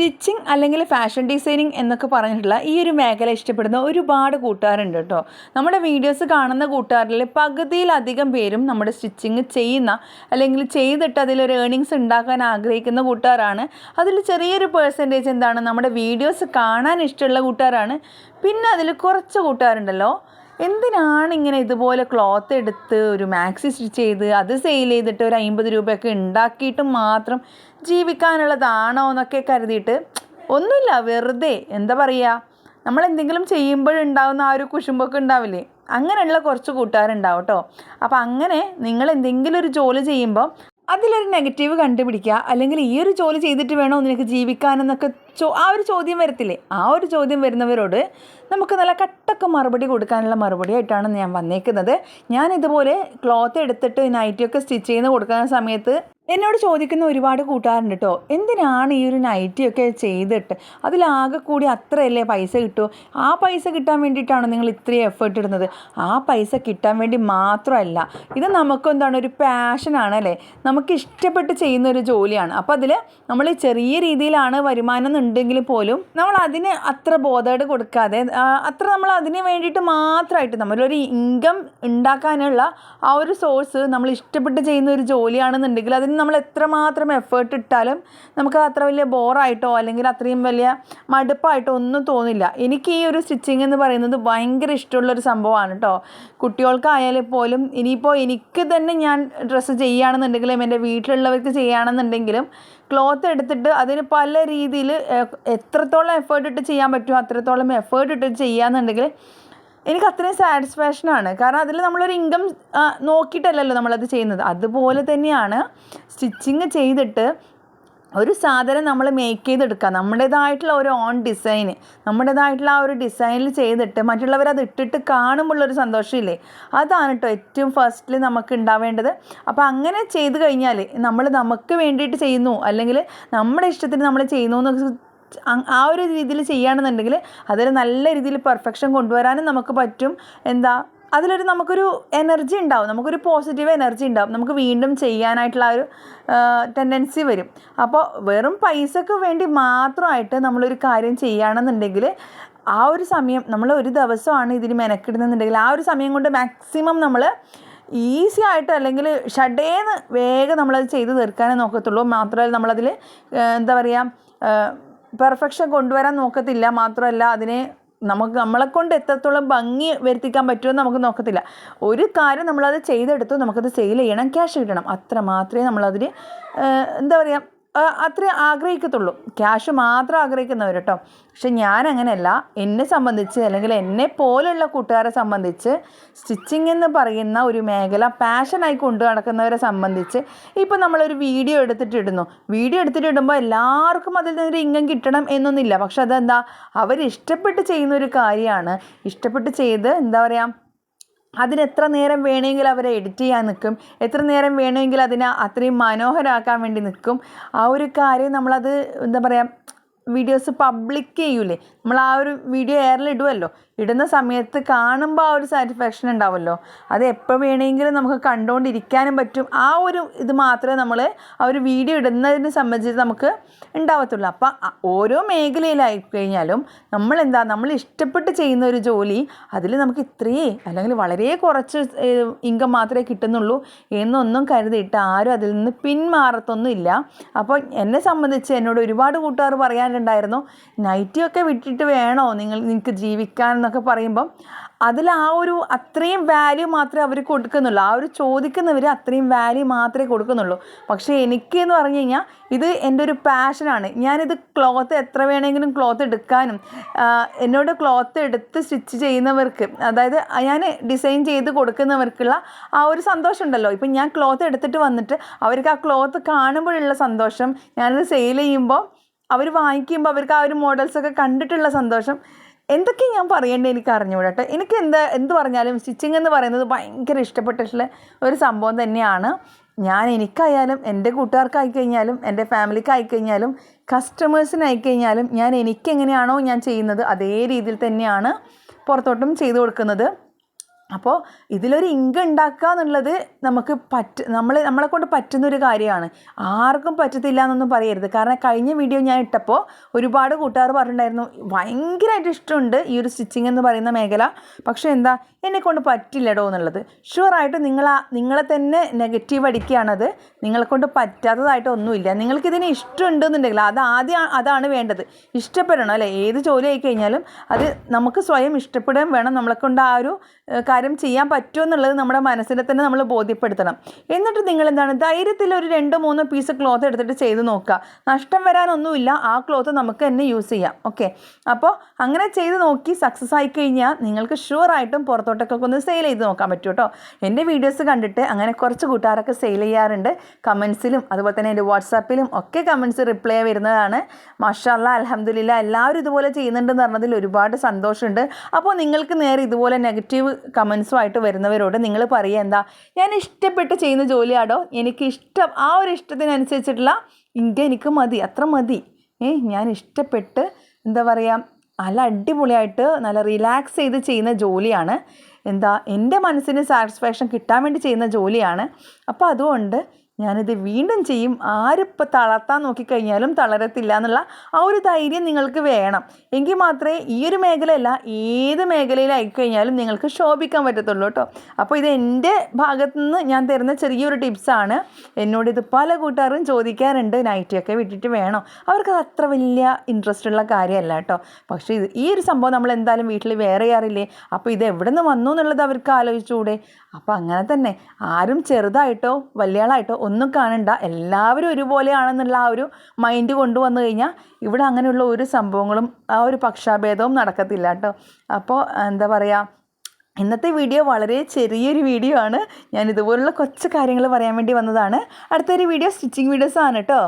Stitching അല്ലെങ്കിൽ fashion designing എന്നൊക്കെ പറഞ്ഞിട്ടുള്ള ഈ ഒരു മേഖല ഇഷ്ടപ്പെടുന്ന ഒരുപാട് കൂട്ടുകാരുണ്ട് കേട്ടോ. നമ്മുടെ വീഡിയോസ് കാണുന്ന കൂട്ടുകാരിൽ പകുതിയിലധികം പേരും നമ്മുടെ സ്റ്റിച്ചിങ് ചെയ്യുന്ന അല്ലെങ്കിൽ ചെയ്തിട്ട് അതിലൊരു ഏണിങ്സ് ഉണ്ടാക്കാൻ ആഗ്രഹിക്കുന്ന കൂട്ടുകാരാണ്. അതിൽ ചെറിയൊരു പേഴ്സന്റേജ് എന്താണ്? നമ്മുടെ വീഡിയോസ് കാണാൻ ഇഷ്ടമുള്ള കൂട്ടുകാരാണ്. പിന്നെ അതിൽ കുറച്ച് കൂട്ടുകാരുണ്ടല്ലോ. എന്തിനാണ് ഇങ്ങനെ ഇതുപോലെ ക്ലോത്ത് എടുത്ത് ഒരു മാക്സി സ്റ്റിച്ച് ചെയ്ത് അത് സെയിൽ ചെയ്തിട്ട് ഒരു അമ്പത് രൂപയൊക്കെ ഉണ്ടാക്കിയിട്ട് മാത്രം ജീവിക്കാനുള്ളതാണോ എന്നൊക്കെ കരുതിയിട്ട് ഒന്നുമില്ല വെറുതെ. എന്താ പറയുക നമ്മൾ എന്തെങ്കിലും ചെയ്യുമ്പോഴുണ്ടാവുന്ന ആ ഒരു കുശുമ്പൊക്കെ ഉണ്ടാവില്ലേ? അങ്ങനെയുള്ള കുറച്ച് കൂട്ടുകാരുണ്ടാവും കേട്ടോ അപ്പോൾ അങ്ങനെ നിങ്ങൾ എന്തെങ്കിലും ഒരു ജോലി ചെയ്യുമ്പോൾ അതിലൊരു നെഗറ്റീവ് കണ്ടുപിടിക്കുക. അല്ലെങ്കിൽ ഈ ഒരു ജോലി ചെയ്തിട്ട് വേണോ നിനക്ക് ജീവിക്കാനെന്നൊക്കെ ചോ ആ ഒരു ചോദ്യം വരത്തില്ലേ? ആ ഒരു ചോദ്യം വരുന്നവരോട് നമുക്ക് നല്ല കട്ടൊക്കെ മറുപടി കൊടുക്കാനുള്ള മറുപടി ആയിട്ടാണ് ഞാൻ വന്നേക്കുന്നത്. ഞാൻ ഇതുപോലെ ക്ലോത്ത് എടുത്തിട്ട് നൈറ്റിയൊക്കെ സ്റ്റിച്ച് ചെയ്യുന്ന കൊടുക്കുന്ന സമയത്ത് എന്നോട് ചോദിക്കുന്ന ഒരുപാട് കൂട്ടുകാരുണ്ട് കേട്ടോ എന്തിനാണ് ഈ ഒരു നൈറ്റി നൈറ്റിയൊക്കെ ചെയ്തിട്ട്? അതിലാകെ കൂടി അത്രയല്ലേ പൈസ കിട്ടുമോ ആ പൈസ കിട്ടാൻ വേണ്ടിയിട്ടാണ് നിങ്ങൾ ഇത്രയും എഫേർട്ട് ഇടുന്നത്? ആ പൈസ കിട്ടാൻ വേണ്ടി മാത്രമല്ല ഇത് നമുക്കെന്താണ് ഒരു പാഷനാണ് അല്ലേ? നമുക്ക് ഇഷ്ടപ്പെട്ട് ചെയ്യുന്ന ഒരു ജോലിയാണ്. അപ്പോൾ അതിൽ നമ്മൾ ചെറിയ രീതിയിലാണ് വരുമാനം എന്നുണ്ടെങ്കിൽ പോലും നമ്മൾ അതിന് അത്ര ബോധേഡ് കൊടുക്കാതെ അത്ര നമ്മൾ അതിന് വേണ്ടിയിട്ട് മാത്രമായിട്ട് നമ്മളൊരു ഇൻകം ഉണ്ടാക്കാനുള്ള ആ ഒരു സോഴ്സ് നമ്മൾ ഇഷ്ടപ്പെട്ട് ചെയ്യുന്ന ഒരു ജോലിയാണെന്നുണ്ടെങ്കിൽ അതിന് നമ്മൾ എത്രമാത്രം എഫേർട്ട് ഇട്ടാലും നമുക്ക് അത്ര വലിയ ബോറായിട്ടോ അല്ലെങ്കിൽ അത്രയും വലിയ മടുപ്പായിട്ടോ ഒന്നും തോന്നില്ല. എനിക്ക് ഈ ഒരു സ്റ്റിച്ചിങ് എന്ന് പറയുന്നത് ഭയങ്കര ഇഷ്ടമുള്ളൊരു സംഭവമാണ് കേട്ടോ കുട്ടികൾക്കായാലും പോലും ഇനിയിപ്പോൾ എനിക്ക് തന്നെ ഞാൻ ഡ്രസ്സ് ചെയ്യുകയാണെന്നുണ്ടെങ്കിലും എന്റെ വീട്ടിലുള്ളവർക്ക് ചെയ്യുകയാണെന്നുണ്ടെങ്കിലും ക്ലോത്ത് എടുത്തിട്ട് അതിന് പല രീതിയിൽ എത്രത്തോളം എഫേർട്ട് ഇട്ട് ചെയ്യാൻ പറ്റുമോ അത്രത്തോളം എഫേർട്ട് ഇട്ട് ചെയ്യാന്നുണ്ടെങ്കിൽ എനിക്ക് അത്രയും സാറ്റിസ്ഫാക്ഷനാണ് കാരണം അതിൽ നമ്മളൊരു ഇൻകം നോക്കിയിട്ടല്ലല്ലോ നമ്മളത് ചെയ്യുന്നത്. അതുപോലെ തന്നെയാണ് സ്റ്റിച്ചിങ് ചെയ്തിട്ട് ഒരു സാധനം നമ്മൾ മേക്ക് ചെയ്തെടുക്കുക നമ്മുടേതായിട്ടുള്ള ഒരു ഓൺ ഡിസൈന് നമ്മുടേതായിട്ടുള്ള ആ ഒരു ഡിസൈനിൽ ചെയ്തിട്ട് മറ്റുള്ളവർ അത് ഇട്ടിട്ട് കാണുമ്പോഴുള്ളൊരു സന്തോഷമില്ലേ? അതാണ് കേട്ടോ ഏറ്റവും ഫസ്റ്റിൽ നമുക്ക് ഉണ്ടാവേണ്ടത് അപ്പോൾ അങ്ങനെ ചെയ്ത് കഴിഞ്ഞാൽ നമ്മൾ നമുക്ക് വേണ്ടിയിട്ട് ചെയ്യുന്നു. അല്ലെങ്കിൽ നമ്മുടെ ഇഷ്ടത്തിന് നമ്മൾ ചെയ്യുന്നു എന്ന് ആ ഒരു രീതിയിൽ ചെയ്യുകയാണെന്നുണ്ടെങ്കിൽ അതിൽ നല്ല രീതിയിൽ പെർഫെക്ഷൻ കൊണ്ടുവരാനും നമുക്ക് പറ്റും. എന്താ? അതിലൊരു നമുക്കൊരു എനർജി ഉണ്ടാവും. നമുക്കൊരു പോസിറ്റീവ് എനർജി ഉണ്ടാവും. നമുക്ക് വീണ്ടും ചെയ്യാനായിട്ടുള്ള ഒരു ടെൻഡൻസി വരും. അപ്പോൾ വെറും പൈസക്ക് വേണ്ടി മാത്രമായിട്ട് നമ്മളൊരു കാര്യം ചെയ്യുകയാണെന്നുണ്ടെങ്കിൽ ആ ഒരു സമയം നമ്മൾ ഒരു ദിവസമാണ് ഇതിന് മെനക്കിടുന്നുണ്ടെങ്കിൽ ആ ഒരു സമയം കൊണ്ട് മാക്സിമം നമ്മൾ ഈസി ആയിട്ട് അല്ലെങ്കിൽ ഷഡേന്ന് വേഗം നമ്മളത് ചെയ്ത് തീർക്കാനേ നോക്കത്തുള്ളൂ. മാത്രമല്ല നമ്മളതിൽ എന്താ പറയുക പെർഫെക്ഷൻ കൊണ്ടുവരാൻ നോക്കത്തില്ല. മാത്രമല്ല അതിനെ നമുക്ക് നമ്മളെ കൊണ്ട് എത്രത്തോളം ഭംഗി വരുത്തിക്കാൻ പറ്റുമെന്ന് നമുക്ക് നോക്കത്തില്ല. ഒരു കാര്യം നമ്മളത് ചെയ്തെടുത്തു നമുക്കത് സെയിൽ ചെയ്യണം ക്യാഷ് കിട്ടണം. അത്ര മാത്രമേ നമ്മളതിന് എന്താ പറയുക അത്രേ ആഗ്രഹിക്കത്തുള്ളൂ. ക്യാഷ് മാത്രം ആഗ്രഹിക്കുന്നവർ കേട്ടോ പക്ഷെ ഞാൻ അങ്ങനെയല്ല എന്നെ സംബന്ധിച്ച് അല്ലെങ്കിൽ എന്നെ പോലുള്ള കൂട്ടുകാരെ സംബന്ധിച്ച് സ്റ്റിച്ചിങ് എന്ന് പറയുന്ന ഒരു മേഖല പാഷനായി കൊണ്ടു നടക്കുന്നവരെ സംബന്ധിച്ച് ഇപ്പം നമ്മളൊരു വീഡിയോ എടുത്തിട്ടിടുന്നു വീഡിയോ എടുത്തിട്ടിടുമ്പോൾ എല്ലാവർക്കും അതിൽ നിന്നൊരു ഇൻകം കിട്ടണം എന്നൊന്നുമില്ല. പക്ഷെ അതെന്താ? അവർ ഇഷ്ടപ്പെട്ട് ചെയ്യുന്ന ഒരു കാര്യമാണ്. ഇഷ്ടപ്പെട്ട് ചെയ്ത് എന്താ പറയുക അതിന് എത്ര നേരം വേണമെങ്കിൽ അവരെ എഡിറ്റ് ചെയ്യാൻ നിൽക്കും? എത്ര നേരം വേണമെങ്കിൽ അതിനെ അത്രയും മനോഹരമാക്കാൻ വേണ്ടി നിൽക്കും? ആ ഒരു കാര്യം നമ്മളത് എന്താ പറയുക വീഡിയോസ് പബ്ലിക് ചെയ്യൂലേ? നമ്മൾ ആ ഒരു വീഡിയോ എയറിൽ ഇടുമല്ലോ ഇടുന്ന സമയത്ത് കാണുമ്പോൾ ആ ഒരു സാറ്റിസ്ഫാക്ഷൻ ഉണ്ടാവുമല്ലോ അത് എപ്പോൾ വേണമെങ്കിലും നമുക്ക് കണ്ടുകൊണ്ടിരിക്കാനും പറ്റും. ആ ഒരു ഇത് മാത്രമേ നമ്മൾ ആ ഒരു വീഡിയോ ഇടുന്നതിനെ സംബന്ധിച്ച് നമുക്ക് ഉണ്ടാവത്തുള്ളൂ. അപ്പം ഓരോ മേഖലയിലായി കഴിഞ്ഞാലും നമ്മൾ എന്താ നമ്മൾ ഇഷ്ടപ്പെട്ട് ചെയ്യുന്ന ഒരു ജോലി അതിൽ നമുക്ക് ഇത്രയേ അല്ലെങ്കിൽ വളരെ കുറച്ച് ഇൻകം മാത്രമേ കിട്ടുന്നുള്ളൂ എന്നൊന്നും കരുതിയിട്ട് ആരും അതിൽ നിന്ന് പിന്മാറത്തൊന്നുമില്ല. അപ്പോൾ എന്നെ സംബന്ധിച്ച് എന്നോട് ഒരുപാട് കൂട്ടുകാർ പറയാനുണ്ടായിരുന്നു നൈറ്റിയൊക്കെ വിട്ടിട്ട് വേണോ നിങ്ങൾ നിങ്ങൾക്ക് ജീവിക്കാൻ എന്നൊക്കെ പറയുമ്പം അതിൽ ആ ഒരു അത്രയും വാല്യൂ മാത്രമേ അവർ കൊടുക്കുന്നുള്ളൂ. ആ ഒരു ചോദിക്കുന്നവർ അത്രയും വാല്യൂ മാത്രമേ കൊടുക്കുന്നുള്ളൂ. പക്ഷേ എനിക്ക് എന്ന് പറഞ്ഞു കഴിഞ്ഞാൽ ഇത് എന്റെ ഒരു പാഷനാണ് ഞാനിത് ക്ലോത്ത് എത്ര വേണമെങ്കിലും ക്ലോത്ത് എടുക്കാനും എന്നോട് ക്ലോത്ത് എടുത്ത് സ്റ്റിച്ച് ചെയ്യുന്നവർക്ക് അതായത് ഞാൻ ഡിസൈൻ ചെയ്ത് കൊടുക്കുന്നവർക്കുള്ള ആ ഒരു സന്തോഷം ഉണ്ടല്ലോ. ഇപ്പം ഞാൻ ക്ലോത്ത് എടുത്തിട്ട് വന്നിട്ട് അവർക്ക് ആ ക്ലോത്ത് കാണുമ്പോഴുള്ള സന്തോഷം ഞാനത് സെയിൽ ചെയ്യുമ്പോൾ അവർ വാങ്ങിക്കുമ്പോൾ അവർക്ക് ആ ഒരു മോഡൽസൊക്കെ കണ്ടിട്ടുള്ള സന്തോഷം. എന്തൊക്കെ ഞാൻ പറയേണ്ടത് എനിക്ക് അറിഞ്ഞുകൂടാ കേട്ടോ എനിക്ക് എന്താ എന്ത് പറഞ്ഞാലും സ്റ്റിച്ചിങ് എന്ന് പറയുന്നത് ഭയങ്കര ഇഷ്ടപ്പെട്ടിട്ടുള്ള ഒരു സംഭവം തന്നെയാണ്. ഞാൻ എനിക്കായാലും എന്റെ കൂട്ടുകാർക്കായി കഴിഞ്ഞാലും എന്റെ ഫാമിലിക്കായി കഴിഞ്ഞാലും കസ്റ്റമേഴ്സിനായി കഴിഞ്ഞാലും ഞാൻ എനിക്കെങ്ങനെയാണോ ഞാൻ ചെയ്യുന്നത് അതേ രീതിയിൽ തന്നെയാണ് പുറത്തോട്ടും ചെയ്തു കൊടുക്കുന്നത്. അപ്പോൾ ഇതിലൊരു ഇങ്ക് ഉണ്ടാക്കുക എന്നുള്ളത് നമുക്ക് പറ്റ നമ്മൾ നമ്മളെ കൊണ്ട് പറ്റുന്നൊരു കാര്യമാണ്. ആർക്കും പറ്റത്തില്ല എന്നൊന്നും പറയരുത്. കാരണം കഴിഞ്ഞ വീഡിയോ ഞാൻ ഇട്ടപ്പോൾ ഒരുപാട് കൂട്ടുകാർ പറഞ്ഞിട്ടുണ്ടായിരുന്നു ഭയങ്കരമായിട്ട് ഇഷ്ടമുണ്ട് ഈ ഒരു സ്റ്റിച്ചിങ് എന്ന് പറയുന്ന മേഖല. പക്ഷേ എന്താ എന്നെ കൊണ്ട് പറ്റില്ലടോ എന്നുള്ളത്. ഷുവറായിട്ട് നിങ്ങൾ നിങ്ങളെ തന്നെ നെഗറ്റീവ് അടിക്കുകയാണത്. നിങ്ങളെക്കൊണ്ട് പറ്റാത്തതായിട്ട് ഒന്നുമില്ല. നിങ്ങൾക്കിതിന് ഇഷ്ടമുണ്ട് എന്നുണ്ടെങ്കിൽ അത് ആദ്യം അതാണ് വേണ്ടത്. ഇഷ്ടപ്പെടണം അല്ലേ? ഏത് ജോലി ആയി കഴിഞ്ഞാലും അത് നമുക്ക് സ്വയം ഇഷ്ടപ്പെടുകയും വേണം. നമ്മളെ കൊണ്ട് ആ ഒരു കാര്യം ചെയ്യാൻ പറ്റുമോ എന്നുള്ളത് നമ്മുടെ മനസ്സിനെ തന്നെ നമ്മൾ ബോധ്യപ്പെടുത്തണം. എന്നിട്ട് നിങ്ങൾ എന്താണ് ധൈര്യത്തിൽ ഒരു രണ്ടോ മൂന്നോ പീസ് ക്ലോത്ത് എടുത്തിട്ട് ചെയ്ത് നോക്കുക. നഷ്ടം വരാനൊന്നുമില്ല. ആ ക്ലോത്ത് നമുക്ക് തന്നെ യൂസ് ചെയ്യാം. ഓക്കെ അപ്പോൾ അങ്ങനെ ചെയ്ത് നോക്കി സക്സസ് ആയി കഴിഞ്ഞാൽ നിങ്ങൾക്ക് ഷുവറായിട്ടും പുറത്തോട്ടൊക്കെ ഒന്ന് സെയിൽ ചെയ്ത് നോക്കാൻ പറ്റും കേട്ടോ എന്റെ വീഡിയോസ് കണ്ടിട്ട് അങ്ങനെ കുറച്ച് കൂട്ടുകാരൊക്കെ സെയിൽ ചെയ്യാറുണ്ട്. കമൻസിലും അതുപോലെ തന്നെ എന്റെ വാട്സാപ്പിലും ഒക്കെ കമൻസ് റിപ്ലൈ വരുന്നതാണ്. മാഷാല്ല അലഹമ്മദില്ല എല്ലാവരും ഇതുപോലെ ചെയ്യുന്നുണ്ടെന്ന് പറഞ്ഞതിൽ ഒരുപാട് സന്തോഷമുണ്ട്. അപ്പോൾ നിങ്ങൾക്ക് നേരെ ഇതുപോലെ നെഗറ്റീവ് കമൻസുമായിട്ട് വരുന്നവരോട് നിങ്ങൾ പറയുക എന്താ ഞാൻ ഇഷ്ടപ്പെട്ട് ചെയ്യുന്ന ജോലിയാടോ? എനിക്ക് ഇഷ്ടം ആ ഒരു ഇഷ്ടത്തിനനുസരിച്ചിട്ടുള്ള ഇന്ത്യ എനിക്ക് മതി അത്ര മതി. ഏ ഞാൻ ഇഷ്ടപ്പെട്ട് എന്താ പറയുക നല്ല അടിപൊളിയായിട്ട് നല്ല റിലാക്സ് ചെയ്ത് ചെയ്യുന്ന ജോലിയാണ്. എന്താ എന്റെ മനസ്സിന് സാറ്റിസ്ഫാക്ഷൻ കിട്ടാൻ വേണ്ടി ചെയ്യുന്ന ജോലിയാണ്. അപ്പോൾ അതുകൊണ്ട് ഞാനിത് വീണ്ടും ചെയ്യും. ആരിപ്പോൾ തളർത്താൻ നോക്കിക്കഴിഞ്ഞാലും തളരത്തില്ല എന്നുള്ള ആ ഒരു ധൈര്യം നിങ്ങൾക്ക് വേണം. എങ്കിൽ മാത്രമേ ഈ ഒരു മേഖലയല്ല ഏത് മേഖലയിലായി കഴിഞ്ഞാലും നിങ്ങൾക്ക് ശോഭിക്കാൻ പറ്റത്തുള്ളൂ കേട്ടോ. അപ്പോൾ ഇത് എന്റെ ഭാഗത്തു നിന്ന് ഞാൻ തരുന്ന ചെറിയൊരു ടിപ്സാണ്. എന്നോട് ഇത് പല കൂട്ടുകാരും ചോദിക്കാറുണ്ട്. നൈറ്റിയൊക്കെ വിട്ടിട്ട് വേണോ? അവർക്ക് അത് അത്ര വലിയ ഇൻട്രസ്റ്റ് ഉള്ള കാര്യമല്ല കേട്ടോ. പക്ഷേ ഇത് ഈ ഒരു സംഭവം നമ്മൾ എന്തായാലും വീട്ടിൽ വേറെ ചെയ്യാറില്ലേ അപ്പോൾ ഇത് എവിടെ നിന്ന് വന്നു എന്നുള്ളത് അവർക്ക് ആലോചിച്ചുകൂടെ? അപ്പോൾ അങ്ങനെ തന്നെ. ആരും ചെറുതായിട്ടോ വലിയ ആളായിട്ടോ ഒന്നും കാണണ്ട. എല്ലാവരും ഒരുപോലെയാണെന്നുള്ള ആ ഒരു മൈൻഡ് കൊണ്ടുവന്നു കഴിഞ്ഞാൽ ഇവിടെ അങ്ങനെയുള്ള ഒരു സംഭവങ്ങളും ആ ഒരു പക്ഷാഭേദവും നടക്കത്തില്ല കേട്ടോ. അപ്പോൾ എന്താ പറയുക ഇന്നത്തെ വീഡിയോ വളരെ ചെറിയൊരു വീഡിയോ ആണ്. ഞാൻ ഇതുപോലുള്ള കുറച്ച് കാര്യങ്ങൾ പറയാൻ വേണ്ടി വന്നതാണ്. അടുത്തൊരു വീഡിയോ സ്റ്റിച്ചിങ് വീഡിയോസ് ആണ് കേട്ടോ.